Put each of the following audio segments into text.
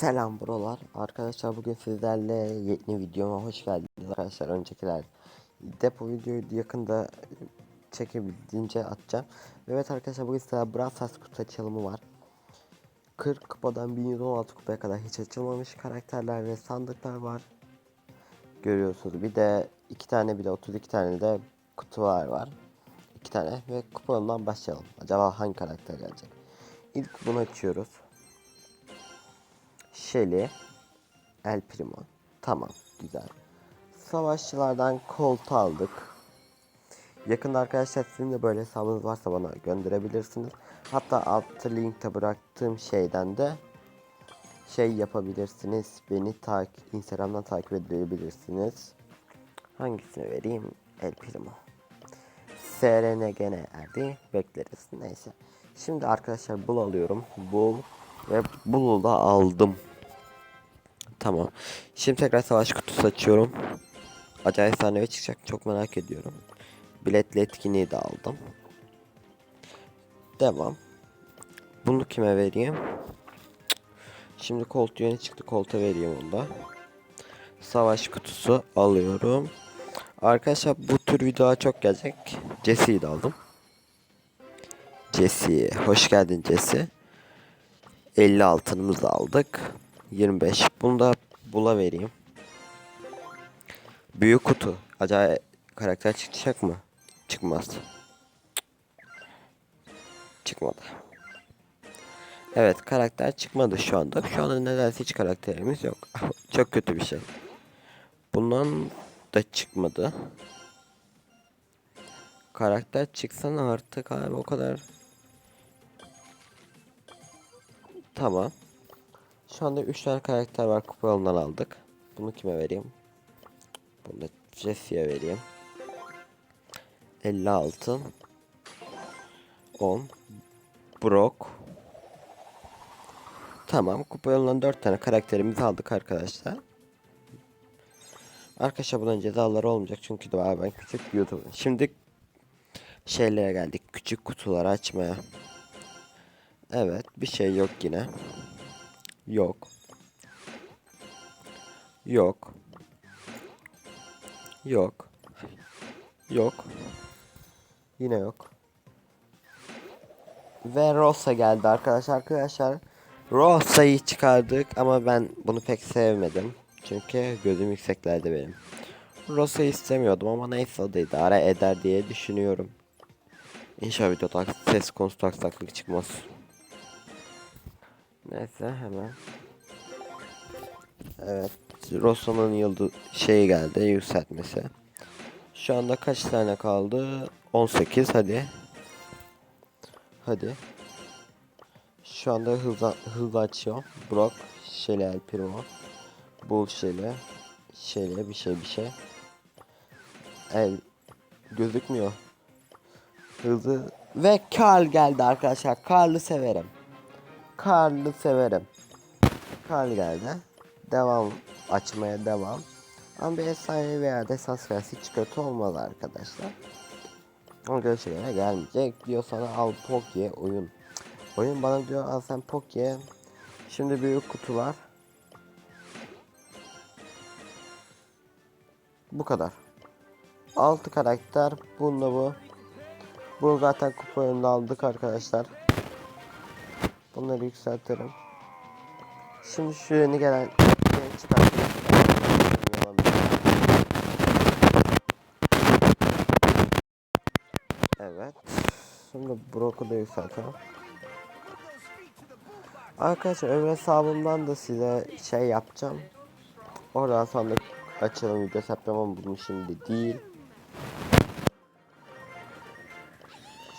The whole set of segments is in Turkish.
Selam brolar. Arkadaşlar bugün sizlerle yeni videoma hoş geldiniz arkadaşlar. Öncekiler depo videoyu yakında çekebildiğince atacağım. Evet arkadaşlar bugün size Brawl Stars kutu açılımı var. 40 kupadan 1116 kupaya kadar hiç açılmamış karakterler ve sandıklar var. Görüyorsunuz. Bir de iki tane bile 32 tane de kutular var. İki tane ve kupondan başlayalım. Acaba hangi karakter gelecek? İlk bunu açıyoruz. Shelly, El Primo. Tamam, güzel. Savaşçılardan Colt aldık. Yakında arkadaşlar sizin de böyle hesabınız varsa bana gönderebilirsiniz. Hatta altta linkte bıraktığım şeyden de şey yapabilirsiniz. Beni takip Instagram'dan takip edebilirsiniz. Hangisini vereyim? El Primo. SRN gene erdi. Bekleriz. Neyse. Şimdi arkadaşlar bul alıyorum. Bul ve bulu da aldım. Tamam. Şimdi tekrar savaş kutusu açıyorum. Acayip efsanevi çıkacak. Çok merak ediyorum. Biletli etkinliği de aldım. Devam. Bunu kime vereyim? Şimdi Colt yeni çıktı. Colt'a vereyim onu da. Savaş kutusu alıyorum. Arkadaşlar bu tür video çok gelecek. Jesse'yi de aldım. Jesse. Hoş geldin Jesse. 50 altınımızı aldık. 25. Bunu da bula vereyim. Büyük kutu. Acayip karakter çıkacak mı? Çıkmaz. Çıkmadı. Evet karakter çıkmadı şu anda. Şu anda nedense hiç karakterimiz yok. Çok kötü bir şey. Bundan da çıkmadı. Karakter çıksana artık abi o kadar. Tamam. Şu anda 3 tane karakter var kupa yolundan aldık. Bunu kime vereyim? Bunu da Jesse'ye vereyim. 50 altın. 10. Brock. Tamam kupa yolundan 4 tane karakterimizi aldık arkadaşlar. Arkadaşlar bunun cezaları olmayacak çünkü daha ben küçük YouTube. Şimdi şeylere geldik. Küçük kutuları açmaya. Evet bir şey yok yine. Yok. Yok. Yok. Yok. Yine yok. Ve Rosa geldi arkadaşlar. Arkadaşlar Rosa'yı çıkardık ama ben bunu pek sevmedim. Çünkü gözüm yükseklerde benim. Rosa'yı istemiyordum ama neyse o da idare eder diye düşünüyorum. İnşallah videoda ses konusu aksaklık çıkmaz. Neyse hemen. Evet. Rosa'nın yıldız şeyi geldi yükseltmesi. Şu anda kaç tane kaldı? 18 hadi. Hadi. Şu anda hızla, hızla açıyor. Brock, El Primo. Bull Shelly. Shelly bir şey bir şey. El gözükmüyor. Hızlı ve Karl geldi arkadaşlar. Karl'ı severim. Karl'ı severim. Karl geldi. Devam açmaya devam. Ama bir efsane veya desans versi hiç kötü olmaz arkadaşlar. Ama şeylere gelmeyecek. Diyor sana al Poke oyun. Oyun bana diyor al sen Poke. Şimdi büyük kutular. Bu kadar. 6 karakter. Bununla bu. Bunu zaten kupa aldık arkadaşlar. Bunları yükseltirim. Şimdi şu yeni gelen yeni çıkartayım. Evet. Şimdi Brock'u da yükseltelim. Arkadaşlar öbür hesabımdan da size şey yapacağım. Oradan sonra açalım videosu yapacağım ama bunu şimdi değil.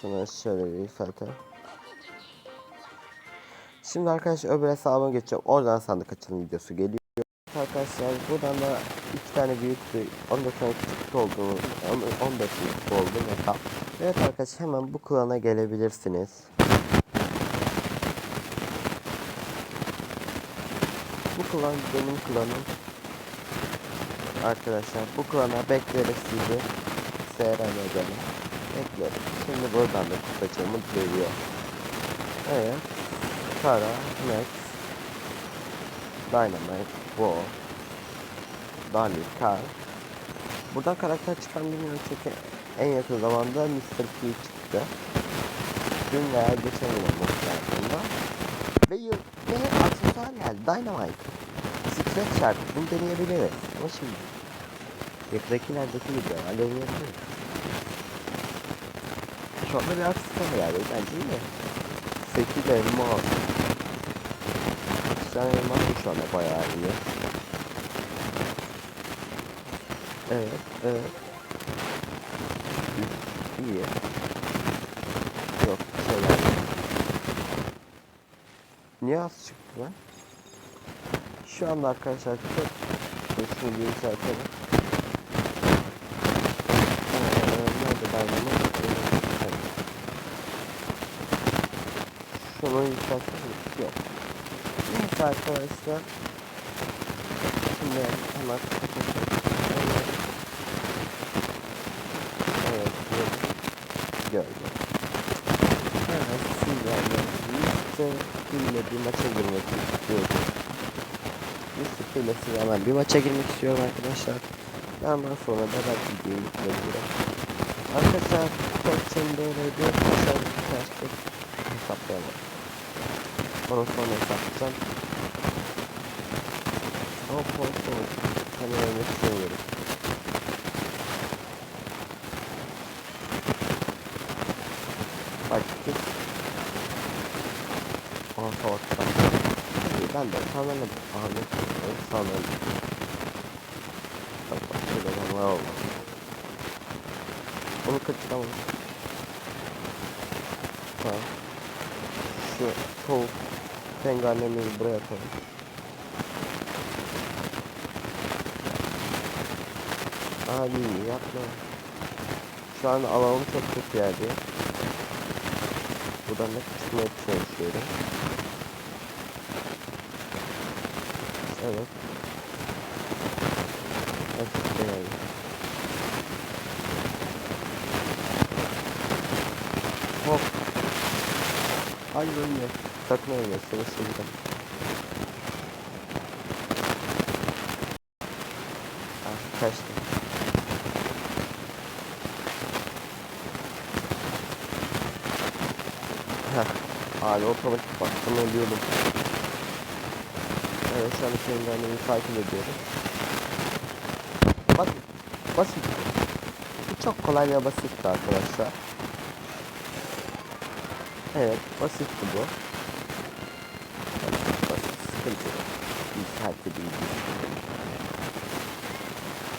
Şunu şöyle yükseltelim. Şimdi arkadaşlar öbür hesabıma geçeceğim. Oradan sandık açılım videosu geliyor. Arkadaşlar buradan da iki tane büyük bir 14 tane küçük olduğunu 15 büyük olduğum hesap. Evet arkadaşlar hemen bu klana gelebilirsiniz. Bu klan benim klanım. Arkadaşlar bu klana bekleriz sizi. SRM'den bekleriz. Şimdi buradan da kutacığımı dövüyor. Evet. Kara, Max. Dynamite, Bo, Dali, Carl. Buradan karakter çıkan bilmiyorum çünkü en yakın zamanda Mr. P çıktı. Dün veya geçen yıl olması. Ve, yıl, ve aksesuar geldi. Dynamite. Stres şart. Bunu deneyebiliriz. Ama şimdi yakındakilerdeki gibi deneyebiliriz. Şu anda bir aksesuar geldi. Bence iyi. 8 elma. 8 tane elma şu anda bayağı iyi. Evet, evet. İyi. Yok, şeyler. Niye az çıktı lan? Şu anda arkadaşlar çok şunu bir yükseltelim. Ee, nerede ben bunu? Evet. Şunu yükseltelim. Yok. Neyse arkadaşlar. Şimdi hemen kapatalım. Evet, gördüm. Evet, sizlerle birlikte ile bir maça girmek istiyorum. İle size hemen bir maça girmek istiyorum arkadaşlar. Ondan sonra da ben videoyu bitirebilirim. Arkadaşlar, Koç'un böyle bir başarı bir hesaplayalım. Onu sonra hesaplayacağım. Hop. Hemen ölmek istemiyorum. Bak. Aa salaklar. İyi ben de sanırım. Ahmet sanırım. Bak bak şurada adamlar oldu. Onu kaçıramam. Tamam. Şu soğuk penguenlerimizi buraya atalım. Abi yapma. Şu an alanım çok kötü yerde. Buradan da çıkmaya çalışıyorum. Evet. Evet, yani. Hop. Hayır ölme. Sakın ölme. Savaşırdım. Ah kaçtı. Heh. Abi otomatik baktım ölüyordum. Evet şu an annemi takip ediyorum. Basit. Basit. Bu çok kolay ve basitti arkadaşlar. Evet basitti bu. Herkese bildiğimiz.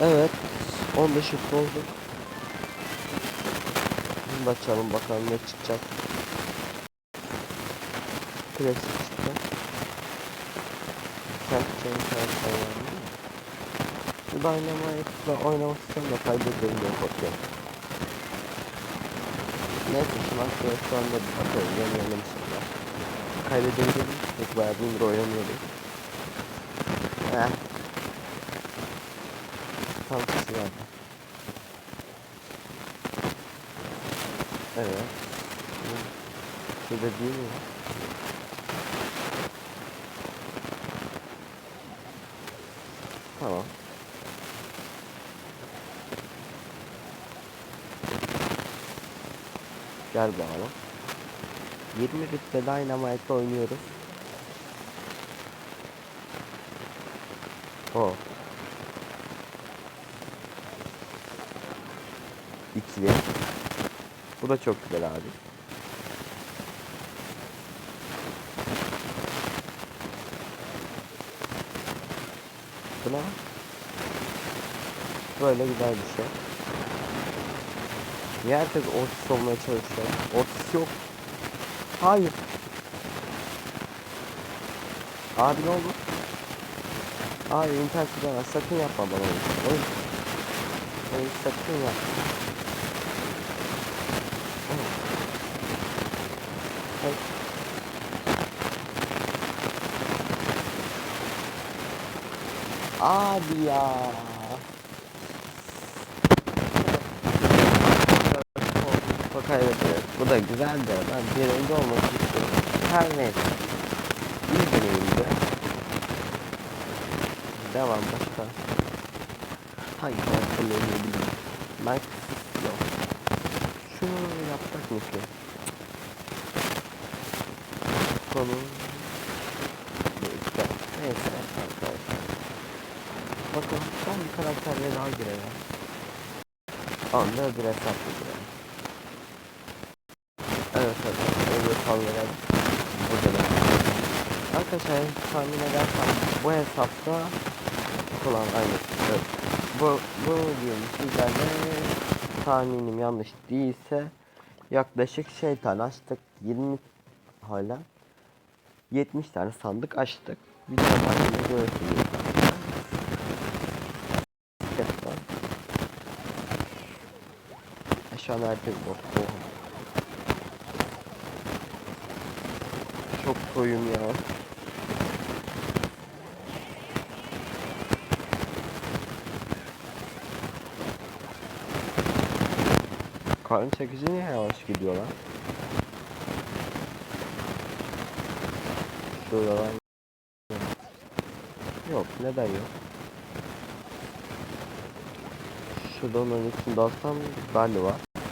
Evet. 15 yıl oldu. Bunu da açalım bakalım ne çıkacak. Klasik çıktı. Kent çayı karakter yani. Bu Dynamite'la istiyorum da kaybederim diye korkuyorum. Neyse şu an şu anda bir bakalım yemeyelim inşallah. Kaybedebilirim. Çünkü bayağı bir indir oynamıyordum. Heh. Kişi geldi. Evet. Şurada değil mi? Tamam. Gel bakalım. 20 rütbe Dynamite oynuyoruz. O. İkili. Bu da çok güzel abi. Buna böyle güzel bir şey. Niye herkes ortis olmaya çalışıyor? Ortis yok. Hayır. Abi ne oldu? Hayır internet. Sakın yapma bana. Oyun. Oyun sakın yapma. Hayır. Abi ya. Kupa kaybediyoruz. Bu da güzel de ben birinci olmak istiyorum. Her neyse. İyi deneyimdi. Devam başka. Hangi karakterleri oynayabilirim? Max yok. Şunu yapsak mı ki? Konu işte neyse arkadaşlar. Bakın son bir karakterle daha girelim. Onda bir hesaplı girelim. Evet arkadaşlar öbür hesaplara burada da. Arkadaşlar tahmin edersem bu hesapta olan aynı. Evet. Bu, bu diyorum sizlerle tahminim yanlış değilse yaklaşık şeytan açtık 20 hala 70 tane sandık açtık. De yine görürsünüz. Şu an herkes bok. Oha. Çok koyum ya. Karın çekici niye yavaş gidiyor lan? Şuradan Yok neden yok? Şuradan onun içinde alsam galiba